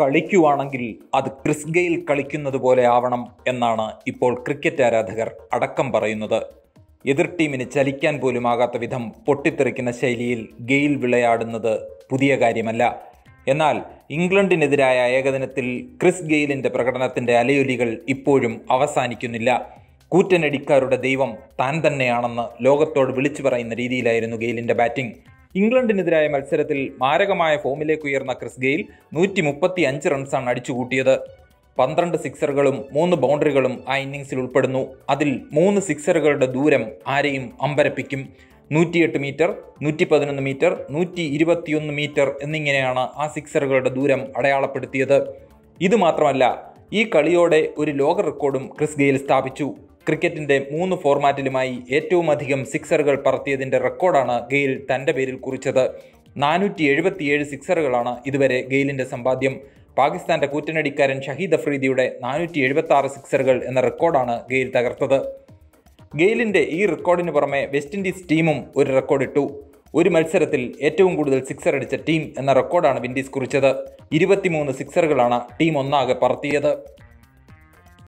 കളിക്കുവാണെങ്കിൽ അത് Chris Gayle കളിക്കുന്നത് പോലെ ആവണം എന്നാണ് ഇപ്പോൾ ക്രിക്കറ്റ് ആരാധകർ അടക്കം പറയുന്നത്. എതിർ ടീമിന് ചലിക്കാൻ പോലും ആകാത്ത വിധം പൊട്ടിത്തെറിക്കുന്ന ശൈലിയിൽ ഗെയിൽ വിളയാടുന്നത് പുതിയ കാര്യമല്ല. എന്നാൽ ഇംഗ്ലണ്ടിനെതിരായ ഏകദിനത്തിൽ ക്രിസ് ഗെയിലിന്റെ പ്രകടനത്തിന്റെ അലയൊലികൾ ഇപ്പോഴും അവസാനിക്കുന്നില്ല. കൂറ്റനടിക്കാരുടെ ദൈവം താൻ തന്നെയാണെന്ന് ലോകത്തോട് വിളിച്ചു പറയുന്ന രീതിയിലായിരുന്നു ഗെയിലിന്റെ ബാറ്റിംഗ്. ഇംഗ്ലണ്ടിനെതിരായ മത്സരത്തിൽ മാരകമായ ഫോമിലേക്ക് ഉയർന്ന ക്രിസ് ഗെയിൽ നൂറ്റി മുപ്പത്തി അഞ്ച് റൺസാണ് അടിച്ചുകൂട്ടിയത്. പന്ത്രണ്ട് സിക്സറുകളും മൂന്ന് ബൗണ്ടറികളും ആ ഇന്നിങ്സിൽ ഉൾപ്പെടുന്നു. അതിൽ മൂന്ന് സിക്സറുകളുടെ ദൂരം ആരെയും അമ്പരപ്പിക്കും. നൂറ്റിയെട്ട് മീറ്റർ നൂറ്റി പതിനൊന്ന് മീറ്റർ നൂറ്റി ഇരുപത്തിയൊന്ന് മീറ്റർ എന്നിങ്ങനെയാണ് ആ സിക്സറുകളുടെ ദൂരം അടയാളപ്പെടുത്തിയത്. ഇത് മാത്രമല്ല ഈ കളിയോടെ ഒരു ലോക റെക്കോർഡും ക്രിസ് ഗെയിൽ സ്ഥാപിച്ചു. ക്രിക്കറ്റിന്റെ മൂന്ന് ഫോർമാറ്റിലുമായി ഏറ്റവും അധികം സിക്സറുകൾ പറത്തിയതിന്റെ റെക്കോർഡാണ് ഗെയിൽ തന്റെ പേരിൽ കുറിച്ചത്. നാനൂറ്റി എഴുപത്തിയേഴ് സിക്സറുകളാണ് ഇതുവരെ ഗെയിലിന്റെ സമ്പാദ്യം. പാകിസ്ഥാന്റെ കൂറ്റനടിക്കാരൻ ഷഹീദ് അഫ്രീദിയുടെ നാനൂറ്റി എഴുപത്തി ആറ് സിക്സറുകൾ എന്ന റെക്കോർഡാണ് ഗെയിൽ തകർത്തത്. ഗെയിലിന്റെ ഈ റെക്കോർഡിന് പുറമെ വെസ്റ്റ് ഇൻഡീസ് ടീമും ഒരു റെക്കോർഡിട്ടു. ഒരു മത്സരത്തിൽ ഏറ്റവും കൂടുതൽ സിക്സർ അടിച്ച ടീം എന്ന റെക്കോർഡാണ് വിൻഡീസ് കുറിച്ചത്. ഇരുപത്തിമൂന്ന് സിക്സറുകളാണ് ടീം ഒന്നാകെ പറത്തിയത്.